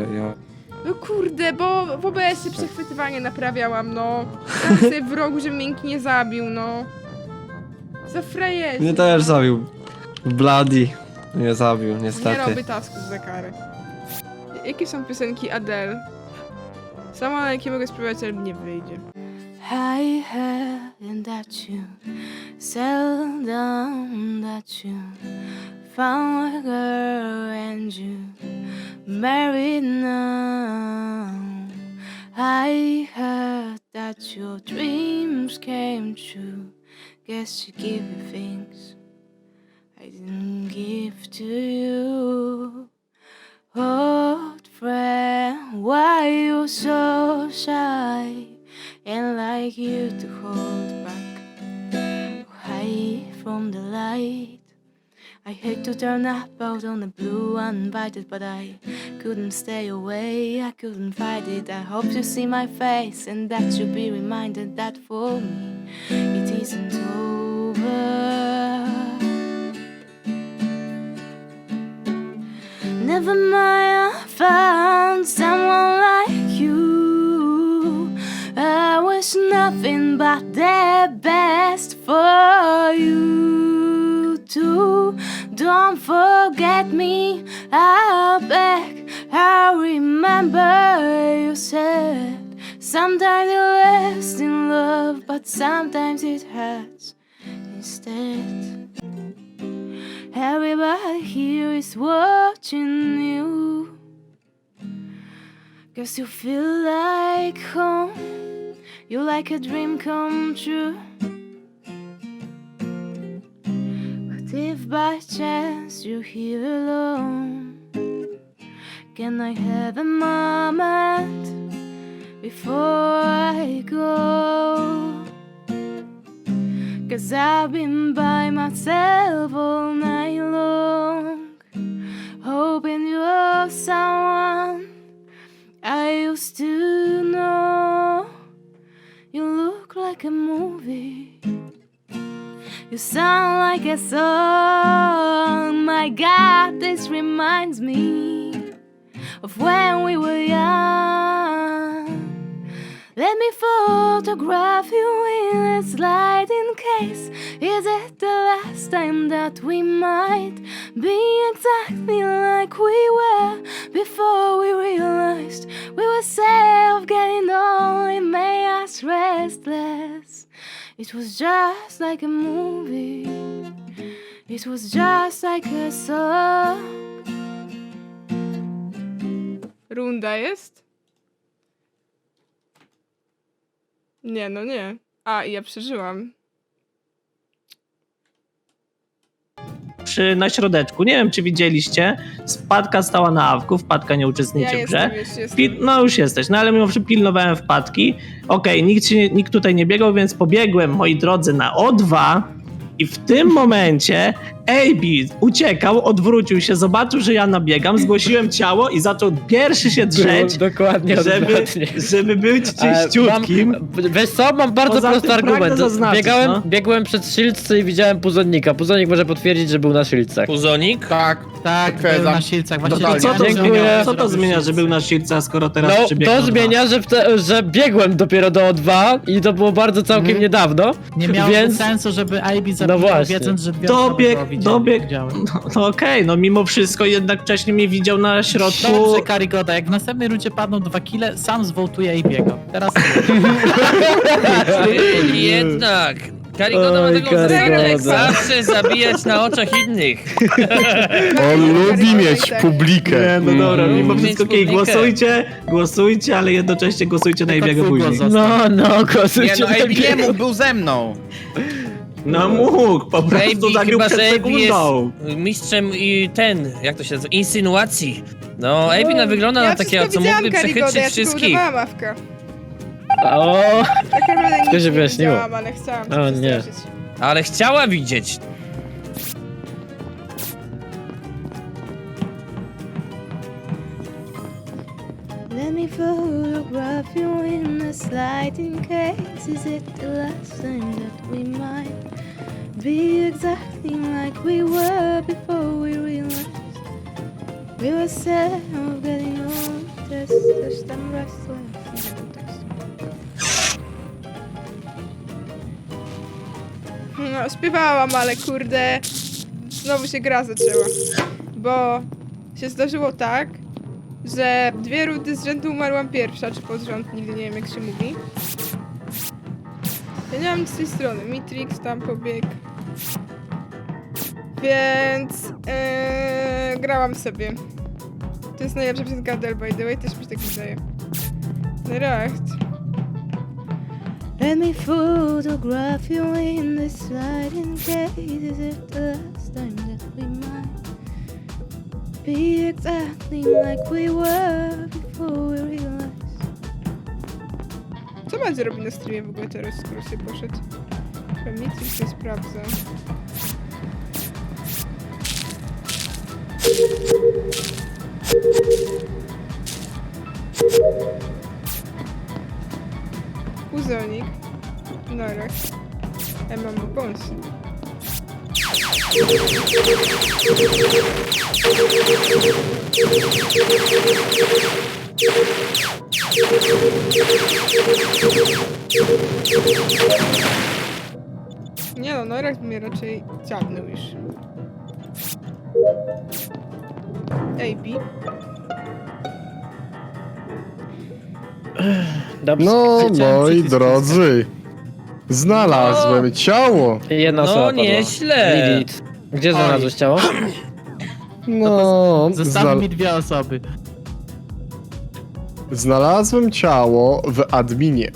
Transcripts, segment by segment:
Ojojo. No kurde, bo w OBS-ie przechwytywanie naprawiałam, no. Tam sobie w rogu, żeby miękki nie zabił, no. Za frajerzy. Mnie też zabił. Bloody. Mnie zabił, Nie niestety. robię tasków za karę. Jakie są piosenki Adele? Sama na jakie mogę spróbować, ale nie wyjdzie. I heard that you seldom that you found a girl married now. I heard that your dreams came true. Guess you give you things I didn't give to you. Old friend, why you so shy? and like you to hold back hide from the light. I hate to turn up out on the blue uninvited, but I couldn't stay away. I couldn't fight it. I hope you see my face and that you'll be reminded that for me it isn't over. Never mind, I found someone like you. I wish nothing but the best for you too. Don't forget me, I'll beg. I remember you said sometimes it lasts in love, but sometimes it hurts instead. Everybody here is watching you. Cause you feel like home. you're like a dream come true. By chance you're here alone, can I have a moment before I go? Cause I've been by myself all night long, hoping you're someone I used to know. You look like a movie. You sound like a song. My God, this reminds me of when we were young. Let me photograph you in a sliding case. Is it the last time that we might be exactly like we were before we realized we were safe getting? It made us restless. It was just like a movie. It was just like a song. Runda jest? Nie, no nie. A, ja przeżyłam. Przy, na środeczku. Nie wiem, czy widzieliście. Spadka stała na awku, wpadka nie Ja uczestniczy w grze. jestem, już jestem. No już jesteś, no ale mimo wszystko pilnowałem wpadki. Okej, nikt, się, nikt tutaj nie biegał, więc pobiegłem, moi drodzy, na O2 i w tym momencie AB uciekał, odwrócił się, zobaczył, że ja nabiegam, zgłosiłem ciało i zaczął pierwszy się drzeć, Było dokładnie żeby, odwrotnie. żeby być E, czyściutkim. Mam, wiesz co, mam bardzo Poza prosty argument. zaznaczyć, Biegałem, no. biegłem przed Shieldsy i widziałem Puzonika. Puzonik może potwierdzić, że był na Shieldsach. Puzonik? Tak, Tak, był na silcach. Właśnie Totalnie. Co to, Dziękuję. zmienia, co to zmienia, że był na silce, skoro teraz No, to zmienia, że, te, że biegłem dopiero do O2 i to było bardzo całkiem Mhm. niedawno. Nie miało Więc- sensu, żeby Ivy zabijał, właśnie. wiedząc, że Dobieg- go widziały- dobieg-. No, no okej, no mimo wszystko jednak wcześniej mnie widział na środku. Dobrze, Karigoda, jak w następnej rundzie padną dwa kile, sam zwołtuje i biega. Teraz Jednak. Karigoda ma Oj, taką zasadę, zawsze zabijać na oczach innych. On lubi mieć publikę. Nie, no dobra, Mm. mimo Mieć wszystko okej, publikę. głosujcie, głosujcie, ale jednocześnie głosujcie na Tylko Ibiego twój głos później. został. No, no, Nie głosujcie no, na nie biegu. mógł, był ze mną. No mógł, po prostu Baby zabił chyba, przed że jest sekundą. mistrzem i ten, jak to się nazywa, insynuacji. No, Ebi na wygląda ja na takiego, co mógłby przechytrzyć ja wszystkich. udawałam awkę. O, Tak naprawdę nic się nie wyjaśniło. widziałam, ale chciałam cię O, nie. przestraszyć. Ale chciała widzieć. Let me photograph you in a sliding case. Is it the last time that we might be exactly like we were before we realized we were sad of getting old. Też, też tam raz No, śpiewałam, ale kurde, znowu się gra zaczęła. Bo się zdarzyło tak, że dwie rundy z rzędu umarłam pierwsza, czy pod rząd, nigdy nie wiem jak się mówi. Ja nie mam z tej strony, Mitrix tam pobiegł. Więc e, grałam sobie. To jest najlepsza piosenka Del, by the way, też mi się tak wydaje. Recht. Let me photograph you in the case the last time that we might be exactly like we were before we realized. Co będzie robić na streamie w ogóle teraz, skoro się poszedł? Mitrix nie sprawdza. Uzonik. Norak. Ja mam bąs. Nie no, Norak mnie raczej ciągnął już. AB. Dobrze. No, moi przycisk drodzy. Znalazłem ciało. Jedna No, osoba padła. nieźle. Lilith. Gdzie znalazłeś ciało? No, Zostały znal mi dwie osoby. znalazłem ciało w adminie.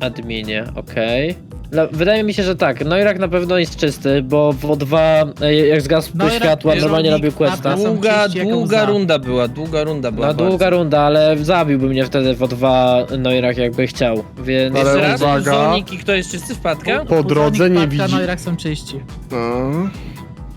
Adminie, okej. No, Wydaje mi się, że tak. Noirak na pewno jest czysty, bo w O2, e, jak zgasł Noirak światła, normalnie robił questa. a są Długa, długa runda była, długa runda była No długa bardzo. runda, ale zabiłby mnie wtedy w O2 Noirak jakby chciał, więc... Ale Jeszcze raz, uwaga. Zonik i kto jest czysty wpadka? Po drodze nie widzi... No i rak są czyści. No.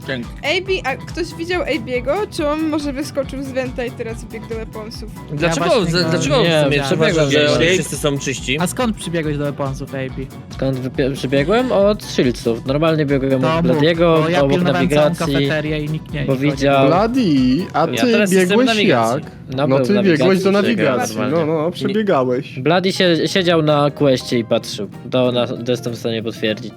AB, a ktoś widział AB'ego? Czy on może wyskoczył z Wenta i teraz biegł do Weaponsów? Dlaczego, właśnie go- dlaczego Nie, w sumie ja przebiegłem, uważam, że że- oni wszyscy są czyści? A skąd przybiegłeś do Weaponsów, AB? Skąd wypie- przybiegłem? Od Shieldsów. Normalnie biegłem od mów, Bladiego, bo ja obok pilnowałem całą nawigacji, kafeterię i nikt nie bo nie widział... Bloody, a Ja ty teraz jestem w biegłeś nawigacji. jak? No, No był ty biegłeś do nawigacji, normalnie. No, no, przebiegałeś. Bloody się, siedział na questie i patrzył. To, na, to jestem w stanie potwierdzić.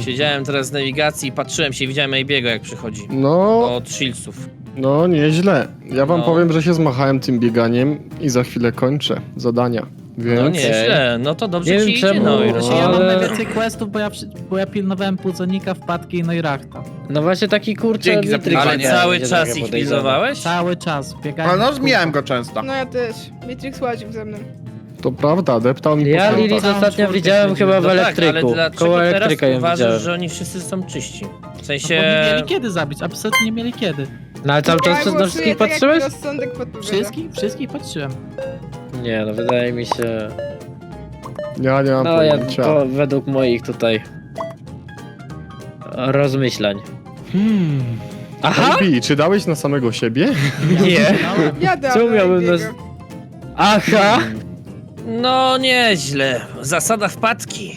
Siedziałem teraz w nawigacji i patrzyłem się i widziałem AB'ego jak przychodzi. No, Od Shieldsów. no nieźle. Ja wam No. powiem, że się zmachałem tym bieganiem i za chwilę kończę zadania. Więc... No nieźle, no to dobrze Nie ci wiem idzie, czemu, no i Znaczy, ja mam Ale- najwięcej questów, bo ja, przy- bo ja pilnowałem Puzonika, Wpadki i Neurachta. No właśnie taki kurczę... Dzięki za Matrix Ale cały czas ich podejrzane. pilnowałeś? Cały czas biegałem. Ale no, kółko. go często. No ja też. Matrix łaził ze mną. To prawda, deptał mi Ja Lilith Całą ostatnio widziałem chyba w No tak, ale elektryku. dlaczego Koło teraz elektryka ją uważasz, widziałem. że oni wszyscy są czyści? W Bo nie sensie... mieli kiedy zabić, absolutnie nie mieli kiedy. No ale cały czas na wszystkich patrzyłeś? Wszystkich? Wszystkich patrzyłem. Nie, no wydaje mi się... Ja nie mam No ja pojęcia. to według moich tutaj... rozmyślań. Hmm. Aha! Czy dałeś na samego siebie? Nie! Ja dam Czemu na miałbym nas- Aha! No nieźle. Zasada wpadki.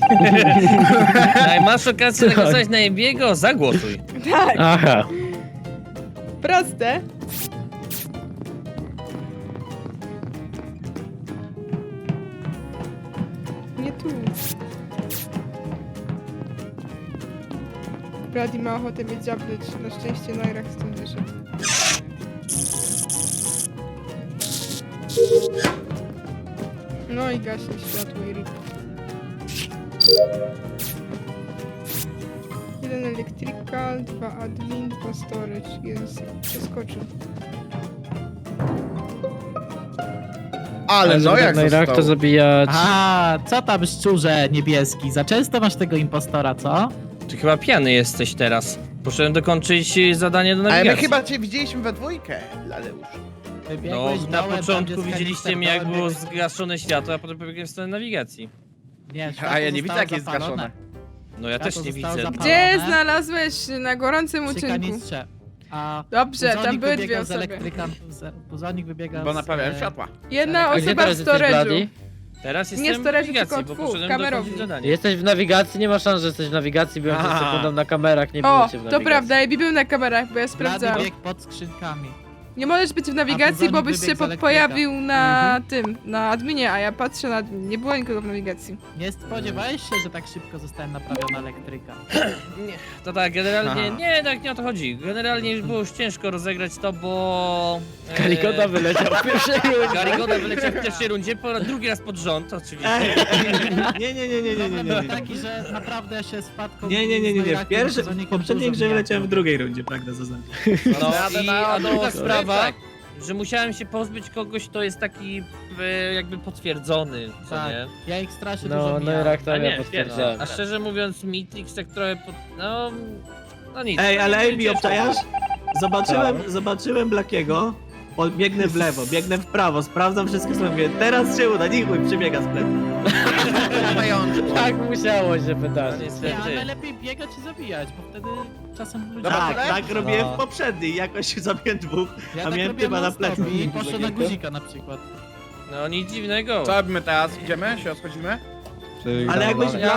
Jak masz okazję zagłosować na AB'ego, zagłosuj. Tak, Aha! proste. Nie tu. Brady ma ochotę mnie dziabnąć. Na szczęście Nairach stąd wyszedł. No i gaśnie światło i rip. Jeden electrical, dwa admin, dwa storage. Jest, przeskoczył. Ale no jak no to został. zabijać... A, co tam szczurze niebieski? Za często masz tego impostora, co? Ty chyba pijany jesteś teraz. Poszedłem dokończyć zadanie do Ale my chyba cię widzieliśmy we dwójkę, Laleusz. No, Wybiegłeś na dołem, tam, początku gdzie widzieliście skanister mnie jak dołem, było biegłeś- zgaszone światło, a potem pobiegłem w stronę nawigacji. Nie, A ja nie widzę jak jest zgaszone. No ja Światło też nie zostało widzę. zapalone. Gdzie znalazłeś na gorącym Przy uczynku? kanistrze. A Dobrze, tam były dwie wybiegał z osoby. elektryka, z, Puzonik wybiegał Bo z, naprawiałem e, światła. Jedna A gdzie osoba w teraz jesteś, storage'u. Teraz jestem w nawigacji, tylko bo poszedłem kamerowni. Jesteś w nawigacji? Nie ma szans, że jesteś w nawigacji, byłem przed A. sekundą na kamerach, nie O, było cię w to nawigacji. prawda, Ebi był na kamerach, bo ja Blady sprawdzałam. biegł pod skrzynkami. Nie możesz być w nawigacji, bo byś się po pojawił na tym, na adminie, a ja patrzę na admin. Nie było nikogo w nawigacji. Nie spodziewałeś się, że tak szybko zostałem naprawiony elektryka. Nie, to tak, generalnie, Aha. nie, tak nie o to chodzi. Generalnie było już ciężko rozegrać to, bo... e, Karigoda wyleciał w pierwszej rundzie. Karigoda wyleciał w pierwszej rundzie, po raz- drugi raz pod rząd, oczywiście. Nie, nie, nie, nie, nie, nie, Problem nie, był nie. taki, że naprawdę ja się spadką... Nie, nie, nie, nie, nie. W, pierwszy, w poprzedniej grze wyleciałem w drugiej rundzie, pragnę zaznaczyć. No i na a druga ostro. Tak. że musiałem się pozbyć kogoś, kto jest taki e, jakby potwierdzony, co Tak. nie? Ja ich strasznie No, dużo no mijałem. i rak to A ja nie, potwierdzałem. A szczerze mówiąc, Mitrix tak trochę pod... no... No nic. Ej, ale No, Amy, ciężko. obczajasz? Zobaczyłem, Tak. zobaczyłem Blackiego, biegnę w lewo, biegnę w prawo, sprawdzam wszystkie strony, mówię, teraz się uda, niech mój przybiega z plecy. Tak musiało się No, wydarzyć. Nie, ale najlepiej biegać i zabijać, bo wtedy czasem ludzie... Dobra, Tak, tyle? tak robiłem No. w poprzedniej, jakoś zabiłem dwóch, Ja a tak miałem robiłem typa na non-stop plecy. i poszedłem na guzika na przykład. No nic dziwnego. Co robimy teraz? Idziemy? Się rozchodzimy? Czy Ale jakbyś. Blady